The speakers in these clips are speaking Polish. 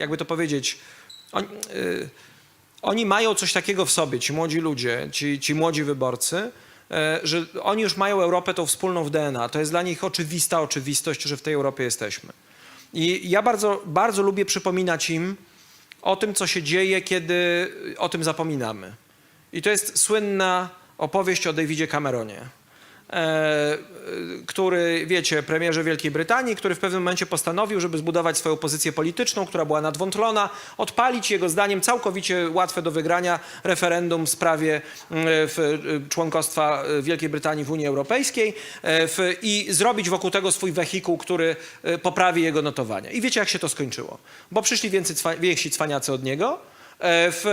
jakby to powiedzieć, y, oni mają coś takiego w sobie, ci młodzi ludzie, ci, ci młodzi wyborcy, e, że oni już mają Europę tą wspólną w DNA. To jest dla nich oczywista oczywistość, że w tej Europie jesteśmy. I ja bardzo, bardzo lubię przypominać im o tym, co się dzieje, kiedy o tym zapominamy. I to jest słynna opowieść o Davidzie Cameronie, który, wiecie, premierze Wielkiej Brytanii, który w pewnym momencie postanowił, żeby zbudować swoją pozycję polityczną, która była nadwątlona, odpalić jego zdaniem całkowicie łatwe do wygrania referendum w sprawie e, w, e, członkostwa e, Wielkiej Brytanii w Unii Europejskiej e, i zrobić wokół tego swój wehikuł, który e, poprawi jego notowania. I wiecie, jak się to skończyło? Bo przyszli więcej więksi cwaniacy od niego, e, w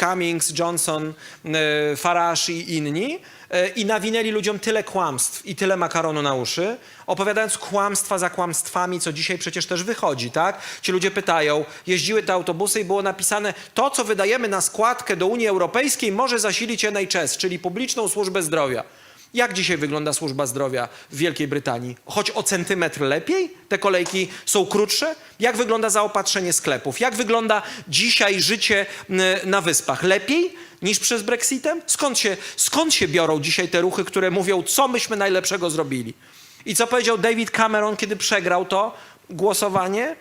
Cummings, Johnson, e, Farage i inni e, i nawinęli ludziom tyle kłamstw i tyle makaronu na uszy, opowiadając kłamstwa za kłamstwami, co dzisiaj przecież też wychodzi, tak? Ci ludzie pytają, jeździły te autobusy i było napisane, to co wydajemy na składkę do Unii Europejskiej może zasilić NHS, czyli publiczną służbę zdrowia. Jak dzisiaj wygląda służba zdrowia w Wielkiej Brytanii? Choć o centymetr lepiej? Te kolejki są krótsze? Jak wygląda zaopatrzenie sklepów? Jak wygląda dzisiaj życie na wyspach? Lepiej niż przez Brexitem? Skąd się, skąd się biorą dzisiaj te ruchy, które mówią, co myśmy najlepszego zrobili? I co powiedział David Cameron, kiedy przegrał to głosowanie? E,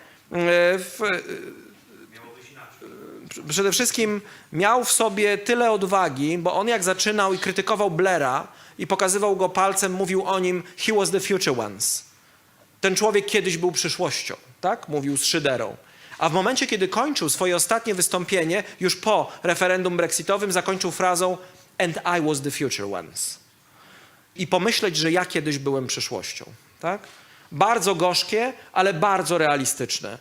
W, przede wszystkim miał w sobie tyle odwagi, bo on jak zaczynał i krytykował Blaira i pokazywał go palcem, mówił o nim he was the future once. Ten człowiek kiedyś był przyszłością, tak? Mówił z szyderą. A w momencie, kiedy kończył swoje ostatnie wystąpienie, już po referendum brexitowym, zakończył frazą and I was the future once. I pomyśleć, że ja kiedyś byłem przyszłością, tak? Bardzo gorzkie, ale bardzo realistyczne.